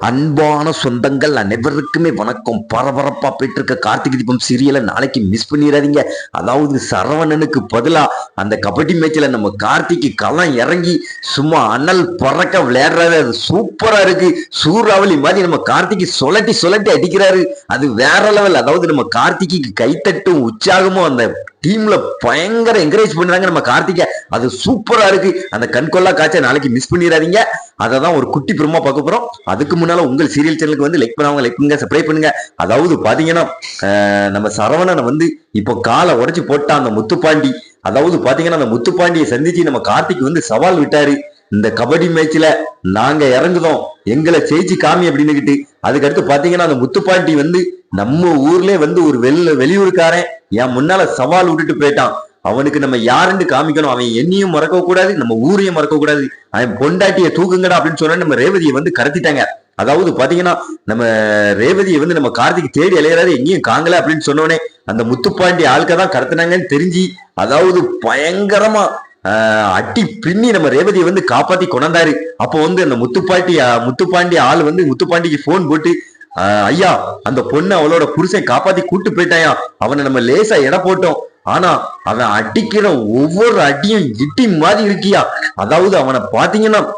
அன்பான சொந்தங்கள் அனைவருக்குமே வணக்கம். பரபரப்பா போயிட்டு இருக்க கார்த்திகை தீபம் சீரியலை நாளைக்கு மிஸ் பண்ணிடாதீங்க. அதாவது சரவணனுக்கு பதிலா அந்த கபடி மேட்ச்ல நம்ம கார்த்திக்கு களம் இறங்கி சும்மா அனல் பறக்க விளையாடுறாரு. அது சூப்பரா இருக்கு. சூறாவளி மாதிரி நம்ம கார்த்திக்கு சொலட்டி சொலட்டி அடிக்கிறாரு. அது வேற லெவல் அதாவது நம்ம கார்த்திக்கு கைத்தட்டும் உற்சாகமும் அந்த டீம்ல பயங்கர என்கரேஜ் பண்றாங்க நம்ம கார்த்திகை. அது சூப்பரா இருக்கு. அந்த கண்கொள்ளா காட்சை நாளைக்கு மிஸ் பண்ணிடாதீங்க. அதை தான் ஒரு குட்டி பிரமா பார்க்க போறோம். அதுக்கு முன்னால உங்கள் சீரியல் சேனலுக்கு வந்து லைக் பண்ணாங்க லைக் பண்ணுங்க சப்ஸ்கிரைப் பண்ணுங்க. அதாவது பாத்தீங்கன்னா நம்ம சரவணனை வந்து இப்போ காலை உடைச்சு போட்டா அந்த முத்துப்பாண்டி. அதாவது பாத்தீங்கன்னா அந்த முத்துப்பாண்டியை சந்திச்சு நம்ம கார்த்திக் வந்து சவால் விட்டாரு. இந்த கபடி மேட்ச்ல நாங்க இறங்குதோம். எங்களை ஜெயிச்சு காமி அப்படின்னுகிட்டு. அதுக்கடுத்து பாத்தீங்கன்னா அந்த முத்துப்பாண்டி வந்து நம்ம ஊர்லயே வந்து ஒரு வெளி வெளியூருக்காரன் என் முன்னால சவால் விட்டுட்டு போயிட்டான். அவனுக்கு நம்ம யாருன்னு காமிக்கணும். அவன் என்னையும் மறக்க கூடாது நம்ம ஊரையும் மறக்க கூடாது. அவன் பொண்டாட்டிய தூக்குங்கடா அப்படின்னு சொன்னா நம்ம ரேவதியை வந்து கடத்திட்டாங்க அதாவது பாத்தீங்கன்னா நம்ம ரேவதியை வந்து நம்ம கார்த்திக் தேடி அலையறாரு எங்கேயும் காங்கல அப்படின்னு சொன்னோடனே அந்த முத்துப்பாண்டி ஆளுக்க தான் கடத்தினாங்கன்னு தெரிஞ்சு அதாவது பயங்கரமா ஆஹ், அட்டி பின்னி நம்ம ரேவதியை வந்து காப்பாத்தி கொண்டாந்தாரு. அப்போ வந்து அந்த முத்துப்பாட்டி முத்துப்பாண்டி ஆள் வந்து முத்துப்பாண்டிக்கு போன் போட்டு ஐயா அந்த பொண்ணு அவளோட புருஷன் காப்பாத்தி கூட்டு போயிட்டாயா? அவனை நம்ம லேசா எடை போட்டோம். ஆனா அவன் அடிக்கிற ஒவ்வொரு அடியும் இட்டி மாதிரி இருக்கியா? அதாவது அவனை பாத்தீங்கன்னா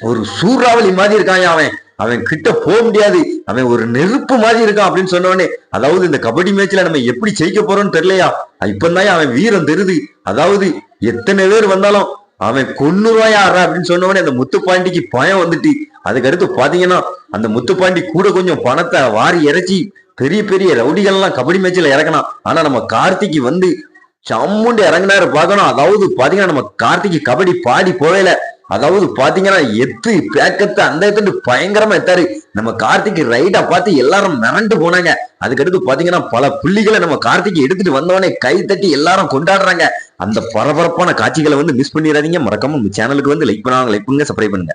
ஒரு சூறாவளி மாதிரி இருக்காயா அவன். அவன் கிட்ட போக முடியாது. அவன் ஒரு நெருப்பு மாதிரி இருக்கான் அப்படின்னு சொன்ன உடனே அதாவது இந்த கபடி மேட்ச்ல நம்ம எப்படி ஜெயிக்க போறோம்னு தெரியலையா? இப்பந்தான் அவன் வீரம் தெரியுது. அதாவது எத்தனை பேர் வந்தாலும் அவன் கொன்னுருவாயா அப்படின்னு சொன்னவனே அந்த அந்த முத்துப்பாண்டிக்கு பயம் வந்துட்டு அதுக்கடுத்து பாத்தீங்கன்னா அந்த முத்துப்பாண்டி கூட கொஞ்சம் பணத்தை வாரி இறைச்சி பெரிய பெரிய ரவுடிகள்லாம் கபடி மேட்ச்ல இறக்கணும் ஆனா நம்ம கார்த்திக்கு வந்து சம்முண்டு இறங்கினாரு பார்க்கணும். அதாவது பாத்தீங்கன்னா நம்ம கார்த்திக்கு கபடி பாடி போவேல அதாவது பாத்தீங்கன்னா எத்து பேக்கத்தை அந்த எத்துட்டு பயங்கரமா எத்தாரு. நம்ம கார்த்திக் ரைட்டா பார்த்து எல்லாரும் மிரண்டு போனாங்க. அதுக்கடுத்து பாத்தீங்கன்னா பல புள்ளிகளை நம்ம கார்த்திக் எடுத்துட்டு வந்தவனே கை தட்டி எல்லாரும் கொண்டாடுறாங்க. அந்த பரபரப்பான காட்சிகளை வந்து மிஸ் பண்ணிடாதீங்க. மறக்காம நம்ம சேனலுக்கு வந்து லைக் பண்ணுவாங்க. லைக் பண்ணுங்க சப்ஸ்கிரைப் பண்ணுங்க.